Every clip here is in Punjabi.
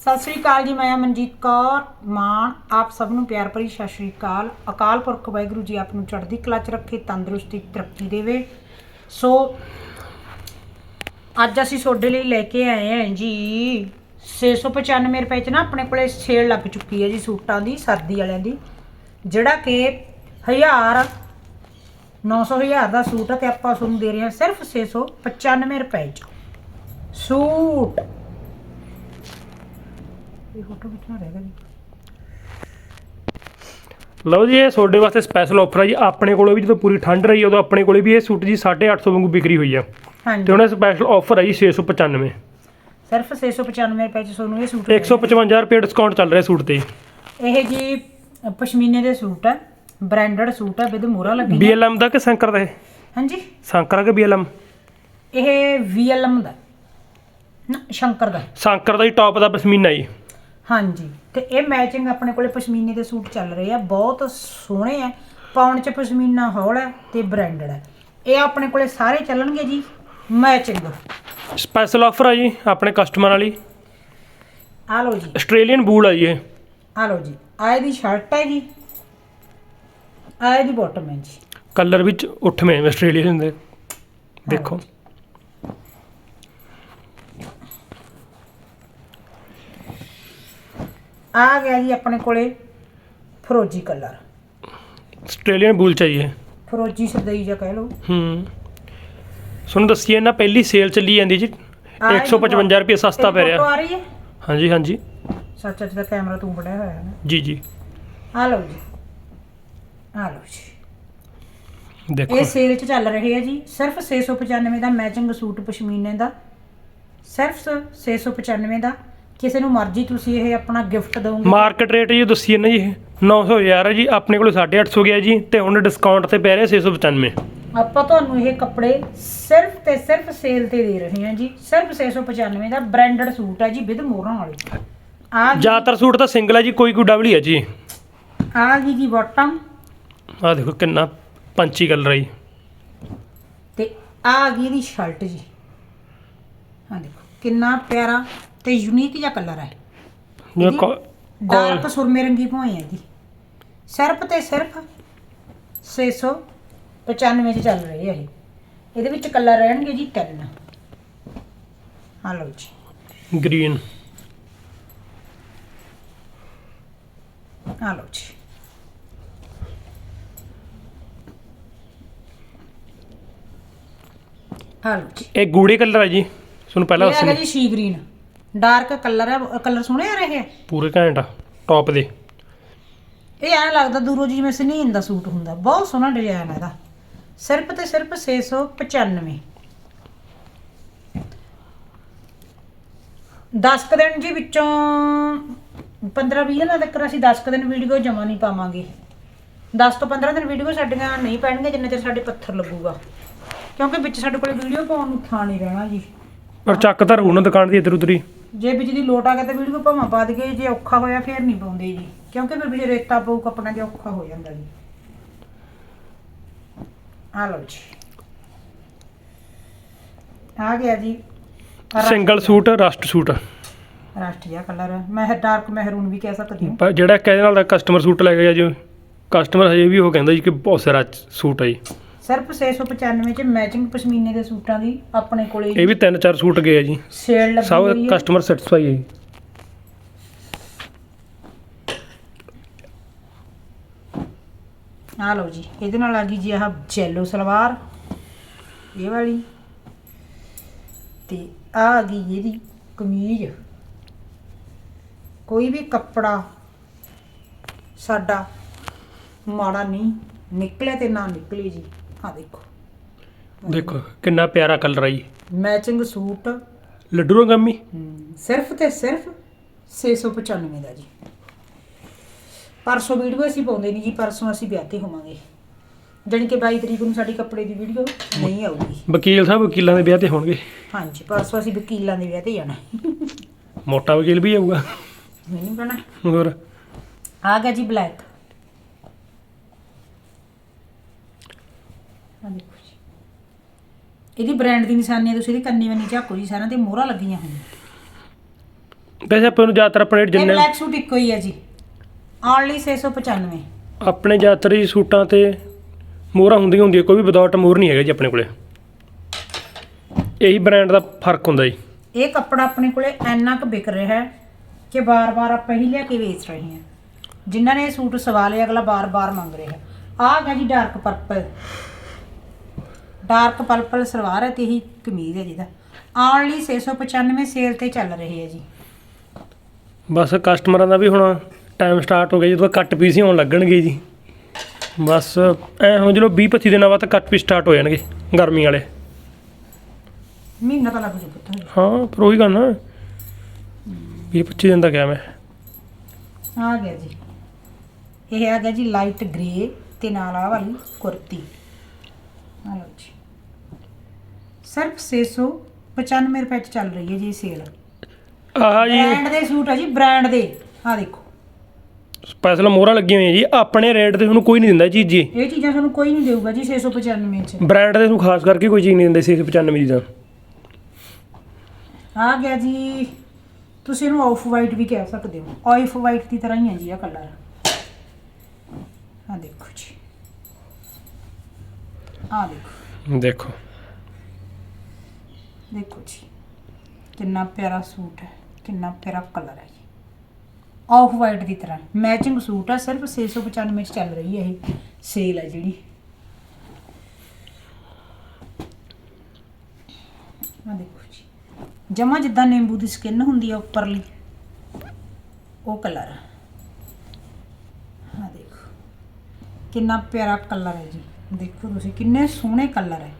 ਸਤਿ ਸ੍ਰੀ ਅਕਾਲ ਜੀ, ਮੈਂ ਮਨਜੀਤ ਕੌਰ ਮਾਨ। ਆਪ ਸਭ ਨੂੰ ਪਿਆਰ ਭਰੀ ਸਤਿ ਸ੍ਰੀ ਅਕਾਲ। ਅਕਾਲ ਪੁਰਖ ਵਾਹਿਗੁਰੂ ਜੀ ਆਪ ਨੂੰ ਚੜ੍ਹਦੀ ਕਲਾ ਚ ਰੱਖੇ, ਤੰਦਰੁਸਤੀ, ਤਰੱਕੀ ਦੇਵੇ। ਸੋ, ਅੱਜ ਅਸੀਂ ਤੁਹਾਡੇ ਲਈ ਲੈ ਕੇ ਆਏ ਹਾਂ ਜੀ 695 ਰੁਪਏ ਚ ਨਾ ਆਪਣੇ ਕੋਲੇ ਸੇਲ ਲੱਗ ਚੁੱਕੀ ਹੈ ਜੀ ਸੂਟਾਂ ਦੀ, ਸਰਦੀ ਵਾਲਿਆਂ ਦੀ। ਜਿਹੜਾ ਕਿ 1000 900 ਹਜ਼ਾਰ ਦਾ ਸੂਟ ਹੈ ਤੇ ਆਪਾਂ ਤੁਹਾਨੂੰ ਦੇ ਰਹੇ ਹਾਂ ਸਿਰਫ 695 ਰੁਪਏ ਚ। ਸੂਟ ਇਹ ਫੋਟੋ ਕਿੱਥੋਂ ਰਹਿ ਗਈ? ਲਓ ਜੀ ਇਹ ਤੁਹਾਡੇ ਵਾਸਤੇ ਸਪੈਸ਼ਲ ਆਫਰ ਹੈ ਜੀ। ਆਪਣੇ ਕੋਲੋਂ ਵੀ ਜਦੋਂ ਪੂਰੀ ਠੰਡ ਰਹੀ ਉਦੋਂ ਆਪਣੇ ਕੋਲੇ ਵੀ ਇਹ ਸੂਟ ਜੀ 850 ਵਾਂਗੂ ਵਿਕਰੀ ਹੋਈ ਆ। ਤੇ ਹਾਂਜੀ ਹੁਣ ਸਪੈਸ਼ਲ ਆਫਰ ਹੈ ਜੀ 695 ਸਿਰਫ 695 ਰੁਪਏ ਚ ਤੁਹਾਨੂੰ ਇਹ ਸੂਟ 155 ਰੁਪਏ ਡਿਸਕਾਊਂਟ ਚੱਲ ਰਿਹਾ ਸੂਟ ਤੇ। ਇਹ ਜੀ ਪਸ਼ਮੀਨੇ ਦੇ ਸੂਟ ਹੈ ਬ੍ਰਾਂਡਡ ਸੂਟ ਹੈ ਵਿਦ ਮੋਹਰਾ ਲੱਗੀ ਹੈ। BLM ਦਾ ਕਿ ਸੰਕਰ ਦਾ ਇਹ? ਹਾਂਜੀ। ਸੰਕਰ ਦਾ ਕਿ BLM ਇਹ VLM ਦਾ। ਨਾ ਸ਼ੰਕਰ ਦਾ। ਸੰਕਰ ਦਾ ਹੀ ਟੌਪ ਦਾ ਪਸ਼ਮੀਨਾ ਜੀ। ਹਾਂਜੀ। ਤੇ ਇਹ ਮੈਚਿੰਗ ਆਪਣੇ ਕੋਲੇ ਪਸ਼ਮੀਨੇ ਦੇ ਸੂਟ ਚੱਲ ਰਹੇ ਆ ਬਹੁਤ ਸੋਹਣੇ ਆ। ਪਾਉਣ ਚ ਪਸ਼ਮੀਨਾ ਹੌਲ ਹੈ ਤੇ ਬ੍ਰਾਂਡਡ ਹੈ ਇਹ ਆਪਣੇ ਕੋਲੇ ਸਾਰੇ ਚੱਲਣਗੇ ਜੀ ਮੈਚਿੰਗ ਸਪੈਸ਼ਲ ਆਫਰ ਹੈ ਜੀ ਆਪਣੇ ਕਸਟਮਰ ਵਾਲੀ। ਆ ਲਓ ਜੀ। ਆਸਟ੍ਰੇਲੀਅਨ ਬੂਲ ਆ ਜੀ ਇਹ। ਆ ਲਓ ਜੀ। ਆ ਇਹਦੀ ਸ਼ਰਟ ਹੈ ਜੀ। ਆ ਇਹਦੀ ਬਾਟਮ ਹੈ ਜੀ। ਕਲਰ ਵਿੱਚ ਉੱਠਵੇਂ ਆਸਟ੍ਰੇਲੀਅਨ ਦੇ। ਦੇਖੋ। ਆ ਗਿਆ ਜੀ ਆਪਣੇ ਕੋਲੇ ਫਰੋਜੀ ਕਲਰ। ਆਸਟ੍ਰੇਲੀਅਨ ਬੂਲ ਚਾਹੀਏ ਫਰੋਜੀ ਸਦਈ ਜਾਂ ਕਹਿ ਲਓ। ਹੂੰ। ਤੁਹਾਨੂੰ ਦੱਸੀਏ ਨਾ ਪਹਿਲੀ ਸੇਲ ਚੱਲੀ ਜਾਂਦੀ ਜੀ। ਆਹ ਇਹਦੀ 155 ਰੁਪਏ ਸਸਤਾ ਪੈ photo ਰਿਹਾ। ਆ ਰਹੀ ਹੈ ਹਾਂਜੀ ਹਾਂਜੀ। ਸੱਚ ਸੱਚ ਦਾ ਕੈਮਰਾ ਤੂੰ ਫੜਿਆ ਹੋਇਆ ਹੈ ਨਾ। ਜੀ ਜੀ। ਆ ਲਓ ਜੀ। ਆ ਲਓ ਜੀ। ਦੇਖੋ। ਇਹ ਸੇਲ 'ਚ ਚੱਲ ਰਹੇ ਆ ਜੀ। ਸਿਰਫ 695 ਦਾ ਮੈਚਿੰਗ ਸੂਟ ਪਸ਼ਮੀਨੇ ਦਾ। ਸਿਰਫ 695 ਦਾ। ਕਿਸੇ ਨੂੰ ਮਰਜ਼ੀ ਤੁਸੀਂ ਇਹ ਆਪਣਾ ਗਿਫਟ ਦਿਓਗੇ। ਮਾਰਕੀਟ ਰੇਟ ਜੀ ਦੱਸੀਏ ਨਾ ਜੀ 900 ਹਜ਼ਾਰ ਹੈ ਜੀ ਆਪਣੇ ਕੋਲ 850 ਗਿਆ ਜੀ ਤੇ ਹੁਣ ਡਿਸਕਾਊਂਟ ਤੇ ਪੈ ਰਿਹਾ 695 ਆਪਾਂ ਤੁਹਾਨੂੰ ਇਹ ਕੱਪੜੇ ਸਿਰਫ ਤੇ ਸਿਰਫ ਸੇਲ ਤੇ ਦੇ ਰਹੇ ਹਾਂ ਜੀ ਸਿਰਫ 695 ਦਾ ਬ੍ਰਾਂਡਡ ਸੂਟ ਹੈ ਜੀ ਵਿਦ ਮੋਹਰਾਂ ਵਾਲੇ। ਆ ਜ਼ਿਆਦਾਤਰ ਸੂਟ ਤਾਂ ਸਿੰਗਲ ਹੈ ਜੀ ਕੋਈ ਕੋਈ ਡਬਲ ਹੀ ਹੈ ਜੀ। ਆ ਗਈ ਜੀ ਬਾਟਮ ਆਹ ਦੇਖੋ ਕਿੰਨਾ ਪੰਚੀ ਕਲਰ ਹੈ ਜੀ। ਤੇ ਆ ਗਈ ਇਹਦੀ ਸ਼ਰਟ ਜੀ। ਹਾਂ ਦੇਖੋ ਕਿੰਨਾ ਪਿਆਰਾ ਤੇ ਯੂਨੀਕ ਜਿਹਾ ਕਲਰ ਹੈ ਕੋ- ਡਾਰਕ ਸੁਰਮੇ ਰੰਗੀ ਭੋਏ ਹੈ ਜੀ ਸਿਰਫ ਤੇ ਸਿਰਫ 695 ਚ ਚੱਲ ਰਹੀ ਹੈ ਇਹ। ਇਹਦੇ ਵਿੱਚ ਕਲਰ ਰਹਿਣਗੇ ਜੀ ਤਿੰਨ। ਹਾਂ ਲਓ ਜੀ। ਗ੍ਰੀਨ ਹਾਂ ਲਓ ਜੀ। ਹਾਂ ਲਓ ਜੀ। ਇਹ ਗੂੜੇ ਕਲਰ ਹੈ ਜੀ। ਤੁਹਾਨੂੰ ਪਹਿਲਾਂ ਇਹ ਹੈਗਾ ਦੱਸਣੀ। ਜੀ ਸੀ ਗ੍ਰੀਨ। ਡਾਰਕ ਕਲਰ ਹੈ ਕਲਰ ਸੋਹਣੇ ਆ ਰਹੇ? ਪੂਰੇ ਘੈਂਟ ਆ ਟੌਪ ਦੇ। ਇਹ ਐਂ ਲੱਗਦਾ ਦੂਰੋਂ ਜੀ ਜਿਵੇਂ ਸਨੀਨ ਦਾ ਸੂਟ ਹੁੰਦਾ। ਬਹੁਤ ਸੋਹਣਾ ਡਿਜ਼ਾਈਨ ਹੈ ਇਹਦਾ। ਸਿਰਫ ਤੇ ਸਿਰਫ 695 10 ਕੁ ਦਿਨ ਜੀ ਵਿੱਚੋਂ 15 20 ਦਿਨਾਂ ਤੱਕ ਅਸੀਂ 10 ਕੁ ਦਿਨ ਵੀਡੀਓ ਜਮਾ ਨਹੀਂ ਪਾਵਾਂਗੇ। 10 ਤੋਂ 15 ਦਿਨ ਵੀਡੀਓ ਸਾਡੀਆਂ ਨਹੀਂ ਪੈਣਗੀਆਂ ਜਿੰਨਾ ਚਿਰ ਸਾਡੇ ਪੱਥਰ ਲੱਗੂਗਾ। ਕਿਉਂਕਿ ਵਿੱਚ ਸਾਡੇ ਕੋਲ ਵੀਡੀਓ ਪਾਉਣ ਨੂੰ ਥਾਂ ਨਹੀਂ ਰਹਿਣਾ ਜੀ। ਪਰ ਚੱਕ ਤਾਂ ਰੂਣ ਦੁਕਾਨ ਦੀ ਇੱਧਰ ਉੱਧਰ ਹੀ। ਜੇ ਦੀ ਲੋਟ ਆ ਗਿਆ ਤਾਂ ਵੀਡੀਓ ਭਾਵਾਂ ਪਾ ਦਈਏ ਜੇ ਔਖਾ ਹੋਇਆ ਫੇਰ ਨਹੀਂ ਪਾਉਂਦੇ ਜੀ। ਕਿਉਂਕਿ ਫਿਰ ਵਿੱਚ ਰੇਤਾ ਪਊ ਕੱਪੜਿਆਂ ਦੇ ਔਖਾ ਹੋ ਜਾਂਦਾ ਜੀ। ਆ ਲਓ ਜੀ। ਆ ਗਿਆ ਜੀ। Single suit rust suit. Rashtriya colour. ਮੈਂ ਡਾਰਕ ਮਹਿਰੂਨ ਵੀ ਕਹਿ ਸਕਦੀ ਹਾਂ। ਪਰ ਜਿਹੜਾ ਕਹਿੰਦੇ ਨਾਲ ਦਾ ਕਸਟਮਰ ਸੂਟ ਲੈ ਗਿਆ ਜੀ ਕਸਟਮਰ ਹਜੇ ਵੀ ਉਹ ਕਹਿੰਦਾ ਜੀ ਕਿ ਬਹੁਤ ਸਾਰਾ ਸੂਟ ਹੈ ਜੀ। ਸਿਰਫ 695 ਚ ਮੈਚਿੰਗ ਪਸ਼ਮੀਨੇ ਦੇ ਸੂਟਾਂ ਦੀ ਆਪਣੇ ਕੋਲੇ ਇਹ ਵੀ ਤਿੰਨ ਚਾਰ ਸੂਟ ਗਏ ਆ ਜੀ। ਸੇਲ ਲੱਗੀ ਸਭ ਹੋਈ ਹੈ। ਕਸਟਮਰ ਸੈਟੀਸਫਾਈ ਹੈ ਜੀ। ਆ ਲਓ ਜੀ ਇਹਦੇ ਨਾਲ ਆ ਗਈ ਜੀ ਆਹ ਜੈਲੋ ਸਲਵਾਰ ਇਹ ਵਾਲੀ। ਤੇ ਆ ਆ ਗਈ ਇਹਦੀ ਕਮੀਜ਼। ਕੋਈ ਵੀ ਕੱਪੜਾ ਸਾਡਾ ਮਾੜਾ ਨਹੀਂ ਨਿਕਲਿਆ ਤੇ ਨਾ ਨਿਕਲੇ ਜੀ। ਆ ਦੇਖੋ। ਦੇਖੋ ਕਿੰਨਾ ਪਿਆਰਾ ਕਲਰ ਜੀ। ਮੈਚਿੰਗ ਸੂਟ ਲੱਡੂ ਰੰਗਮੀ ਸਿਰਫ ਤੇ ਸਿਰਫ 695 ਦਾ ਜੀ। ਪਰਸੋਂ ਵੀਡੀਓ ਅਸੀਂ ਪਾਉਂਦੇ ਨਹੀਂ ਜੀ ਪਰਸੋਂ ਅਸੀਂ ਵਿਆਹ ਤੇ ਹੋਵਾਂਗੇ। ਜਾਣੀ ਕਿ 22 ਤਰੀਕ ਨੂੰ ਸਾਡੀ ਕੱਪੜੇ ਦੀ ਵੀਡੀਓ ਨਹੀਂ ਆਊਗੀ। ਵਕੀਲ ਸਾਹਿਬ ਵਕੀਲਾਂ ਦੇ ਵਿਆਹ ਤੇ ਹੋਣਗੇ। ਹਾਂਜੀ ਪਰਸੋਂ ਅਸੀਂ ਵਕੀਲਾਂ ਦੇ ਵਿਆਹ ਤੇ ਜਾਣਾ। ਮੋਟਾ ਵਕੀਲ ਵੀ ਆਊਗਾ। ਮੈਨੂੰ ਕਹਣਾ ਹੋਰ? ਆ ਗਿਆ ਜੀ ਬਲੈਕ ਆ ਦੇਖੋ ਜੀ। ਇਹਦੀ ਬ੍ਰਾਂਡ ਦੀ ਨਿਸ਼ਾਨੀ ਹੈ ਤੁਸੀਂ ਇਹਦੇ ਕੰਨੀ ਵੰਨੀ ਝਾਕੋ ਜੀ ਸਾਰਿਆਂ ਤੇ ਮੋਹਰਾਂ ਲੱਗੀਆਂ ਹੋਈਆਂ। ਵੈਸੇ ਆਪਾਂ ਨੂੰ ਜ਼ਿਆਦਾਤਰ ਆਪਣੇ ਇਹ ਜਿੰਨੇ ਬਲੈਕ ਸੂਟ ਇੱਕੋ ਹੀ ਹੈ ਜੀ। ਓਨਲੀ 695 ਆਪਣੇ ਜ਼ਿਆਦਾਤਰ ਹੀ ਸੂਟਾਂ ਤੇ ਮੋਹਰਾਂ ਹੁੰਦੀਆਂ ਹੁੰਦੀਆਂ ਕੋਈ ਵੀ ਵਿਦਆਊਟ ਮੋਹਰ ਨਹੀਂ ਹੈਗਾ ਜੀ ਆਪਣੇ ਕੋਲੇ। ਇਹੀ ਬ੍ਰਾਂਡ ਦਾ ਫ਼ਰਕ ਹੁੰਦਾ ਜੀ। ਇਹ ਕੱਪੜਾ ਆਪਣੇ ਕੋਲੇ ਇੰਨਾ ਕੁ ਵਿਕ ਰਿਹਾ ਹੈ ਕਿ ਬਾਰ-ਬਾਰ ਆਪਾਂ ਹੀ ਲਿਆ ਕੇ ਵੇਚ ਰਹੇ ਹਾਂ। ਜਿਨ੍ਹਾਂ ਨੇ ਇਹ ਸੂਟ ਸਵਾ ਲਿਆ ਅਗਲਾ ਬਾਰ-ਬਾਰ ਮੰਗ ਰਿਹਾ ਆਹ ਹੈ ਜੀ dark purple dark purple salwar ਹੈ ਤੇ ਇਹੀ ਕਮੀਜ਼ ਹੈ ਜਿਹਦਾ। ਓਨਲੀ 695 ਸੇਲ ਤੇ ਚੱਲ ਰਹੀ ਹੈ ਜੀ। ਬਸ ਕਸਟਮਰਾਂ ਦਾ ਵੀ ਹੁਣ ਟਾਈਮ ਸਟਾਰਟ ਹੋ ਗਿਆ ਜਦੋਂ ਕੱਟ ਪੀਸ ਹੀ ਆਉਣ ਲੱਗਣਗੇ ਜੀ। ਬਸ ਐ ਹੁਣ ਜਦੋਂ 20 25 ਦਿਨਾਂ ਬਾਅਦ ਕੱਟ ਪੀਸ ਸਟਾਰਟ ਹੋ ਜਾਣਗੇ ਗਰਮੀ ਵਾਲੇ। ਮਹੀਨਾ ਤਾਂ ਲੱਗ ਜੂ ਪੁੱਤ। ਹਾਂ ਪਰ ਉਹੀ ਗੱਲ ਨਾ। 20 25 ਦਿਨ ਦਾ ਮੈਂ ਆ ਗਿਆ ਜੀ। ਇਹ ਆ ਗਿਆ ਜੀ ਲਾਈਟ ਗ੍ਰੇ ਤੇ ਨਾਲ ਆ ਵਾਲੀ ਕੁਰਤੀ। ਆ ਲਓ ਜੀ। ਸਿਰਫ 695 ਰੁਪਏ ਚ ਚੱਲ ਰਹੀ ਹੈ ਜੀ ਸੇਲ ਆਹ ਜੀ। ਬ੍ਰਾਂਡ ਦੇ ਸੂਟ ਆ ਜੀ ਬ੍ਰਾਂਡ ਦੇ। ਆ ਦੇਖੋ। ਸਪੈਸ਼ਲ ਮੋਹਰਾਂ ਲੱਗੀਆਂ ਹੋਈਆਂ ਜੀ। ਆਪਣੇ ਰੇਟ ਤੇ ਤੁਹਾਨੂੰ ਕੋਈ ਨਹੀਂ ਦਿੰਦਾ ਇਹ ਚੀਜ਼ ਜੀ। ਇਹ ਚੀਜ਼ਾਂ ਤੁਹਾਨੂੰ ਕੋਈ ਨਹੀਂ ਦੇਊਗਾ ਜੀ 695 ਚ। ਬ੍ਰਾਂਡ ਦੇ ਤੁਹਾਨੂੰ ਖਾਸ ਕਰਕੇ ਕੋਈ ਚੀਜ਼ ਨਹੀਂ ਦਿੰਦੇ ਸੀ 95 ਦੀ ਤਾਂ। ਆ ਗਿਆ ਜੀ। ਤੁਸੀਂ ਇਹਨੂੰ ਆਫ ਵਾਈਟ ਵੀ ਕਹਿ ਸਕਦੇ ਹੋ। ਆਫ ਵਾਈਟ ਦੀ ਤਰ੍ਹਾਂ ਹੀ ਹੈ ਜੀ ਆ ਕਲਰ ਆ ਦੇਖੋ ਜੀ। ਆ ਦੇਖੋ। ਦੇਖੋ। ਦੇਖੋ ਜੀ ਕਿੰਨਾ ਪਿਆਰਾ ਸੂਟ ਹੈ, ਕਿੰਨਾ ਪਿਆਰਾ ਕਲਰ ਹੈ ਜੀ। ਆਫ ਵਾਈਟ ਦੀ ਤਰ੍ਹਾਂ। ਮੈਚਿੰਗ ਸੂਟ ਹੈ ਸਿਰਫ 695 ਚ ਚੱਲ ਰਹੀ ਹੈ ਇਹ ਸੇਲ ਹੈ ਜਿਹੜੀ। ਆ ਦੇਖੋ ਜੀ। ਜਮਾ ਜਿੱਦਾਂ ਨਿੰਬੂ ਦੀ ਸਕਿਨ ਹੁੰਦੀ ਆ ਉੱਪਰਲੀ, ਉਹ ਕਲਰ ਆ। ਦੇਖੋ। ਕਿੰਨਾ ਪਿਆਰਾ ਕਲਰ ਹੈ ਜੀ। ਦੇਖੋ ਤੁਸੀਂ ਕਿੰਨੇ ਸੋਹਣੇ ਕਲਰ ਹੈ।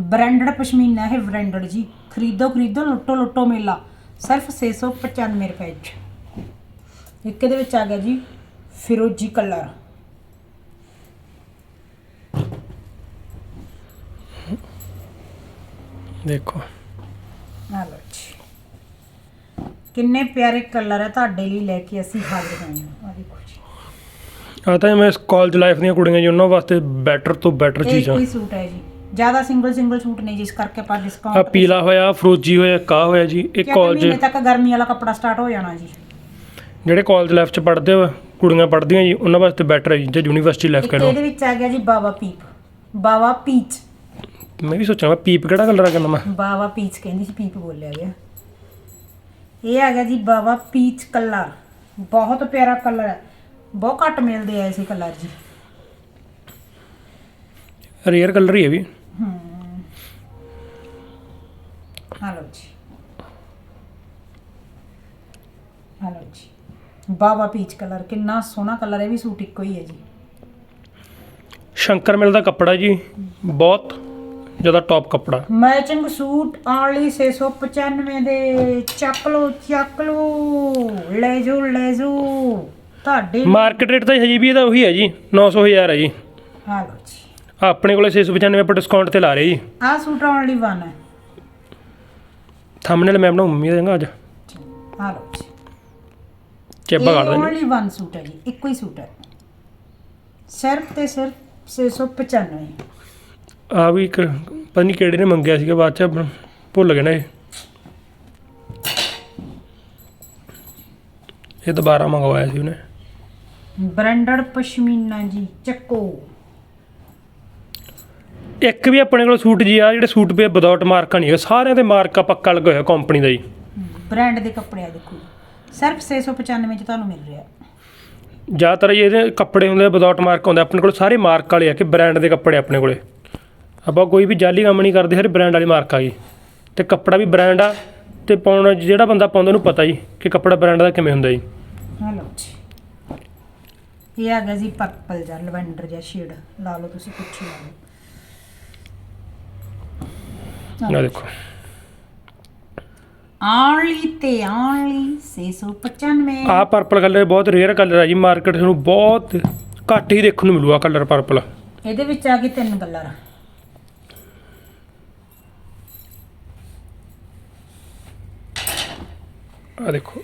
ਬ੍ਰਾਂਡਡ ਪਸ਼ਮੀਨਾ ਹੈ ਬ੍ਰਾਂਡਡ ਜੀ। ਖਰੀਦੋ ਖਰੀਦੋ ਲੁੱਟੋ ਲੁੱਟੋ ਮੇਲਾ। ਸਿਰਫ 695 ਰੁਪਏ ਚ। ਇੱਕ ਇਹਦੇ ਵਿੱਚ ਆ ਗਿਆ ਜੀ ਫਿਰੋਜੀ ਕਲਰ। ਦੇਖੋ। ਆ ਲਓ ਜੀ। ਕਿੰਨੇ ਪਿਆਰੇ ਕਲਰ ਹੈ ਤੁਹਾਡੇ ਲਈ ਲੈ ਕੇ ਅਸੀਂ ਹਾਜ਼ਰ ਹੋਏ ਹਾਂ। ਆ ਦੇਖੋ ਜੀ। ਆ ਤਾਂ ਮੈਂ ਕਾਲਜ ਲਾਈਫ ਦੀਆਂ ਕੁੜੀਆਂ ਜੀ ਉਹਨਾਂ ਵਾਸਤੇ ਬੈਟਰ ਤੋਂ ਬੈਟਰ ਇਹ ਚੀਜ਼ਾਂ। ਕੋਈ ਸੂਟ ਹੈ ਜੀ। ਜ਼ਿਆਦਾ ਸਿੰਗਲ ਸਿੰਗਲ ਸੂਟ ਨਹੀਂ ਜਿਸ ਕਰਕੇ ਆਪਾਂ ਆ ਡਿਸਕਾਊਂਟ ਪੀਲਾ ਹੋਇਆ ਫਰੋਜੀ ਹੋਇਆ ਕਾ ਹੋਇਆ ਜੀ ਇਹ ਕਾਲਜ ਮਹੀਨੇ ਤੱਕ ਗਰਮੀ ਵਾਲਾ ਕੱਪੜਾ ਸਟਾਰਟ ਹੋ ਜਾਣਾ ਜੀ। ਜਿਹੜੇ ਕਾਲਜ ਲਾਈਫ ਚ ਪੜ੍ਹਦੇ ਹੋ ਕੁੜੀਆਂ ਪੜ੍ਹਦੀਆਂ ਜੀ ਉਹਨਾਂ ਵਾਸਤੇ ਬੈਟਰ ਹੈ ਜੀ ਜੇ ਯੂਨੀਵਰਸਿਟੀ ਲਾਈਫ ਇੱਕ ਕਰੋ ਇਹਦੇ ਵਿੱਚ ਆ ਗਿਆ ਜੀ ਬਾਵਾ ਪੀਪ। ਬਾਵਾ ਪੀਚ। ਮੈਂ ਵੀ ਸੋਚਾਂ ਮੈਂ ਪੀਪ ਕਿਹੜਾ ਕਲਰ ਆ ਕਰਨਾ ਮੈਂ। ਬਾਵਾ ਪੀਚ ਕਹਿੰਦੀ ਸੀ ਪੀਪ ਬੋਲਿਆ ਗਿਆ। ਇਹ ਆ ਗਿਆ ਜੀ ਬਾਵਾ ਪੀਚ ਕਲਰ ਬਹੁਤ ਪਿਆਰਾ ਕਲਰ ਹੈ। ਬਹੁਤ ਘੱਟ ਮਿਲਦੇ ਆ ਇਸੇ ਕਲਰ ਜੀ। ਰੇਅਰ ਕਲਰ ਹੀ ਹੈ ਵੀ। ਆ ਲਓ ਜੀ। ਲਓ ਜੀ। ਬਾਵਾ ਪੀਚ ਕਲਰ ਕਿੰਨਾ ਸੋਹਣਾ ਕਲਰ ਹੈ ਵੀ ਸੂਟ ਇੱਕੋ ਹੀ ਹੈ ਜੀ। ਸ਼ੰਕਰ ਮਿਲ ਦਾ ਕੱਪੜਾ ਜੀ ਬਹੁਤ ਜ਼ਿਆਦਾ ਟੌਪ ਕੱਪੜਾ। ਮੈਚਿੰਗ ਸੂਟ ਓਨਲੀ 695 ਦੇ ਚੱਕ ਲਓ ਚੱਕ ਲਓ ਲੈ ਜਾਓ ਲੈ ਜਾਓ। ਤੁਹਾਡੇ ਮਾਰਕੀਟ ਰੇਟ ਤਾਂ ਹਜੇ ਵੀ ਇਹਦਾ ਉਹੀ ਹੈ ਜੀ 900 ਹਜ਼ਾਰ ਹੈ ਜੀ। ਆ ਲਓ ਜੀ। ਆਹ ਆਪਣੇ ਕੋਲੇ 695 ਪਰ ਡਿਸਕਾਊਂਟ ਤੇ ਲਾ ਰਹੇ ਜੀ। ਆ ਸੂਟ ਓਨਲੀ 1 ਹੈ। ਥੰਬਨੇਲ ਮੈਂ ਬਣਾਉਂ ਮੰਮੀ ਦਾ ਚੰਗਾ ਅੱਜ। ਆ ਲਓ ਜੀ। ਚੇਬਾ ਇਹ ਕੱਢ ਓਨਲੀ 1 ਸੂਟ ਹੈ ਜੀ ਇੱਕੋ ਹੀ ਸੂਟ ਹੈ। ਸਿਰਫ ਤੇ ਸਿਰਫ 695 ਆ ਵੀ ਇੱਕ ਪਤਾ ਨਹੀਂ ਕਿਹੜੇ ਨੇ ਮੰਗਿਆ ਸੀਗਾ ਬਾਅਦ ਚ ਆਪਣਾ ਭੁੱਲ ਗਏ ਨਾ ਇਹ। ਇਹ ਦੁਬਾਰਾ ਮੰਗਵਾਇਆ ਸੀ ਉਹਨੇ। ਬ੍ਰਾਂਡਡ ਪਸ਼ਮੀਨਾ ਜੀ ਚੱਕੋ। ਇੱਕ ਵੀ ਆਪਣੇ ਕੋਲ ਸੂਟ ਜੀ ਆ ਜਿਹੜੇ ਸੂਟ ਪੇ ਵਿਦਆਊਟ ਮਾਰਕਾ ਨਹੀਂ ਹੈ ਸਾਰਿਆਂ ਤੇ ਮਾਰਕਾ ਪੱਕਾ ਲੱਗਾ ਹੋਇਆ ਕੰਪਨੀ ਦਾ ਜੀ। ਬ੍ਰਾਂਡ ਦੇ ਕੱਪੜੇ ਆ ਦੇਖੋ ਸਿਰਫ 695 ਚ ਤੁਹਾਨੂੰ ਮਿਲ ਰਿਹਾ। ਜ਼ਿਆਦਾਤਰ ਜੀ ਇਹਦੇ ਕੱਪੜੇ ਹੁੰਦੇ ਵਿਦਆਊਟ ਮਾਰਕ ਹੁੰਦੇ ਆਪਣੇ ਕੋਲ ਸਾਰੇ ਮਾਰਕ ਵਾਲੇ ਆ ਕਿ ਬ੍ਰਾਂਡ ਦੇ ਕੱਪੜੇ ਆਪਣੇ ਕੋਲੇ। ਆਪਾਂ ਕੋਈ ਵੀ ਜਾਲੀ ਕੰਮ ਨਹੀਂ ਕਰਦੇ ਸਾਰੇ ਬ੍ਰਾਂਡ ਵਾਲੀ ਮਾਰਕ ਆ ਗਈ ਤੇ ਕੱਪੜਾ ਵੀ ਬ੍ਰਾਂਡ ਆ ਤੇ ਪਾਉਣ ਜਿਹੜਾ ਬੰਦਾ ਪਾਉਂਦਾ ਉਹਨੂੰ ਪਤਾ ਜੀ ਕਿ ਕੱਪੜਾ ਬ੍ਰਾਂਡ ਦਾ ਕਿਵੇਂ ਹੁੰਦਾ ਜੀ। ਆ ਲਓ ਜੀ। ਇਹ ਆ ਗਿਆ ਜੀ ਪਰਪਲ ਜਾਂ ਲਵੈਂਡਰ ਜਾਂ ਸ਼ੇਡ ਲਾ ਲਓ ਤੁਸੀਂ ਕੁਛ ਲਾ ਲਓ। ਆ ਦੇਖੋ ਓਨਲੀ ਤੇ ਓਨਲੀ 695 ਆ ਪਰਪਲ ਕਲਰ ਬਹੁਤ ਰੇਅਰ ਕਲਰ ਆ ਜੀ ਮਾਰਕੀਟ ਤੁਹਾਨੂੰ ਬਹੁਤ ਘੱਟ ਹੀ ਦੇਖਣ ਨੂੰ ਮਿਲੂਗਾ ਕਲਰ ਪਰਪਲ ਇਹਦੇ ਵਿੱਚ ਆ ਗਏ ਤਿੰਨ ਕਲਰ ਆ ਦੇਖੋ।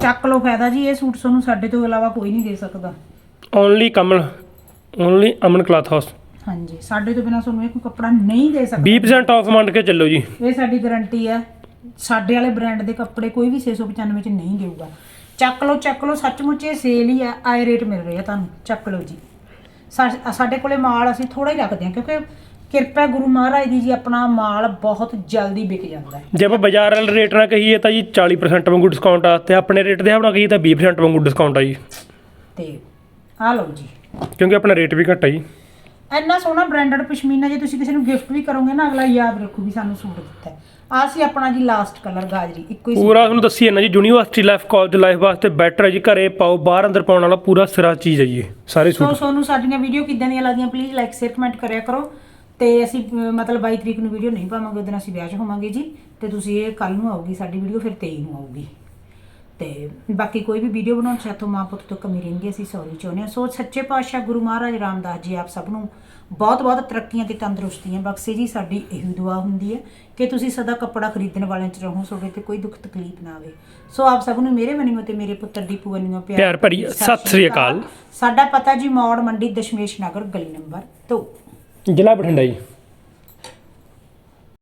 ਚੱਕ ਲਓ ਫਾਇਦਾ ਜੀ ਇਹ ਸੂਟ ਤੁਹਾਨੂੰ ਸਾਡੇ ਤੋਂ ਇਲਾਵਾ ਕੋਈ ਨਹੀਂ ਦੇ ਸਕਦਾ। Only Kamal only Aman cloth house. ਹਾਂਜੀ ਸਾਡੇ ਤੋਂ ਬਿਨਾ ਤੁਹਾਨੂੰ ਇਹ ਕੋਈ ਕੱਪੜਾ ਨਹੀਂ ਦੇ ਸਕਦਾ। 20% ਆਫ ਮੰਨ ਕੇ ਚੱਲੋ ਜੀ। ਇਹ ਸਾਡੀ ਗਾਰੰਟੀ ਹੈ। ਸਾਡੇ ਵਾਲੇ ਬ੍ਰਾਂਡ ਦੇ ਕੱਪੜੇ ਕੋਈ ਵੀ 695 ਚ ਨਹੀਂ ਦੇਊਗਾ। ਚੱਕ ਲਓ ਚੱਕ ਲਓ ਸੱਚਮੁੱਚ ਇਹ ਸੇਲ ਹੀ ਆ ਆਏ ਰੇਟ ਮਿਲ ਰਹੇ ਆ ਤੁਹਾਨੂੰ। ਚੱਕ ਲਓ ਜੀ। ਸਾਡੇ ਕੋਲੇ ਮਾਲ ਅਸੀਂ ਥੋੜਾ ਹੀ ਰੱਖਦੇ ਹਾਂ ਕਿਉਂਕਿ ਕਿਰਪਾ ਗੁਰੂ ਮਹਾਰਾਜ ਦੀ ਜੀ ਆਪਣਾ ਮਾਲ ਬਹੁਤ ਜਲਦੀ ਵਿਕ ਜਾਂਦਾ ਹੈ। ਜੇ ਆਪਾਂ ਬਾਜ਼ਾਰ ਵਾਲੇ ਰੇਟ ਨਾਲ ਕਹੀਏ ਤਾਂ ਜੀ 40% ਵਾਂਗੂ ਡਿਸਕਾਊਂਟ ਆ ਤੇ ਆਪਣੇ ਰੇਟ ਦੇ ਹਿਸਾਬ ਨਾਲ ਕਹੀਏ ਤਾਂ 20% ਵਾਂਗੂ ਡਿਸਕਾਊਂਟ ਆ ਜੀ। ਤੇ ਆ ਲਓ ਜੀ। ਕਿਉਂਕਿ ਆਪਣਾ ਰੇਟ ਵੀ ਘੱਟ ਆ ਜੀ। ਇੰਨਾ ਸੋਹਣਾ ਬ੍ਰਾਂਡਡ ਪਸ਼ਮੀਨਾ ਜੇ ਤੁਸੀਂ ਕਿਸੇ ਨੂੰ ਗਿਫਟ ਵੀ ਕਰੋਗੇ ਨਾ ਅਗਲਾ ਯਾਦ ਰੱਖੂ ਵੀ ਸਾਨੂੰ ਸੂਟ ਦਿੱਤਾ ਹੈ। ਆ ਸੀ ਆਪਣਾ ਜੀ ਲਾਸਟ ਕਲਰ ਗਾਜਰੀ ਇੱਕੋ ਹੀ ਪੂਰਾ ਤੁਹਾਨੂੰ ਦੱਸੀ ਨਾ ਜੀ ਯੂਨੀਵਰਸਿਟੀ ਲਾਈਫ ਕਾਲਜ ਲਾਈਫ ਵਾਸਤੇ ਬੈਟਰ ਹੈ ਜੀ ਘਰੇ ਪਾਓ ਬਾਹਰ ਅੰਦਰ ਪਾਉਣ ਵਾਲਾ ਪੂਰਾ ਸਿਰਾ ਚੀਜ਼ ਹੈ ਜੀ ਇਹ ਸਾਰੇ ਸੋ ਸੂਟ ਸੋਨੂੰ ਸਾਡੀਆਂ ਵੀਡੀਓ ਕਿੱਦਾਂ ਦੀਆਂ ਲੱਗਦੀਆਂ ਪਲੀਜ਼ ਲਾਈਕ ਸ਼ੇਅਰ ਕਮੈਂਟ ਕਰਿਆ ਕਰੋ। ਤੇ ਅਸੀਂ ਅਹ, ਮਤਲਬ 22 ਤਰੀਕ ਨੂੰ ਵੀਡੀਓ ਨਹੀਂ ਪਾਵਾਂਗੇ ਉਦੋਂ ਅਸੀਂ ਵਿਆਹ 'ਚ ਹੋਵਾਂਗੇ ਜੀ। ਤੇ ਤੁਸੀਂ ਇਹ ਕੱਲ ਨੂੰ ਆਊਗੀ ਸਾਡੀ ਵੀਡੀਓ ਫਿਰ 23 ਨੂੰ ਆਊਗੀ ਤੇ ਬਾਕੀ ਕੋਈ ਵੀ ਵੀਡੀਓ ਬਣਾਉਣ ਚ ਤੋਂ ਮਾਂ ਪੁੱਤ ਤੋਂ ਕਮੀ ਰਹਿੰਦੀ ਅਸੀਂ ਸੌਰੀ ਚਾਹੁੰਦੇ ਹਾਂ। ਸੋ ਸੱਚੇ ਪਾਤਸ਼ਾਹ ਗੁਰੂ ਮਹਾਰਾਜ ਰਾਮਦਾਸ ਜੀ ਆਪ ਸਭ ਨੂੰ ਬਹੁਤ ਬਹੁਤ ਤਰੱਕੀਆਂ ਤੇ ਤੰਦਰੁਸਤੀਆਂ ਬਖਸ਼ੇ ਜੀ ਸਾਡੀ ਇਹੀ ਦੁਆ ਹੁੰਦੀ ਹੈ ਕਿ ਤੁਸੀਂ ਸਦਾ ਕੱਪੜਾ ਖਰੀਦਣ ਵਾਲਿਆਂ ਚ ਰਹੋ ਤੁਹਾਡੇ ਤੇ ਕੋਈ ਦੁੱਖ ਤਕਲੀਫ ਨਾ ਆਵੇ। ਸੋ ਆਪ ਸਭ ਨੂੰ ਮੇਰੇ ਮਨੀਓ ਤੇ ਮੇਰੇ ਪੁੱਤਰ ਦੀਪੂ ਵੰਨੀਓ ਪਿਆਰ ਭਰੀ ਸਤਿ ਸ੍ਰੀ ਅਕਾਲ। ਸਾਡਾ ਪਤਾ ਜੀ ਮੌੜ ਮੰਡੀ ਦਸ਼ਮੇਸ਼ ਨਗਰ ਗਲੀ ਨੰਬਰ 2 ਜ਼ਿਲ੍ਹਾ ਬਠਿੰਡਾ ਜੀ।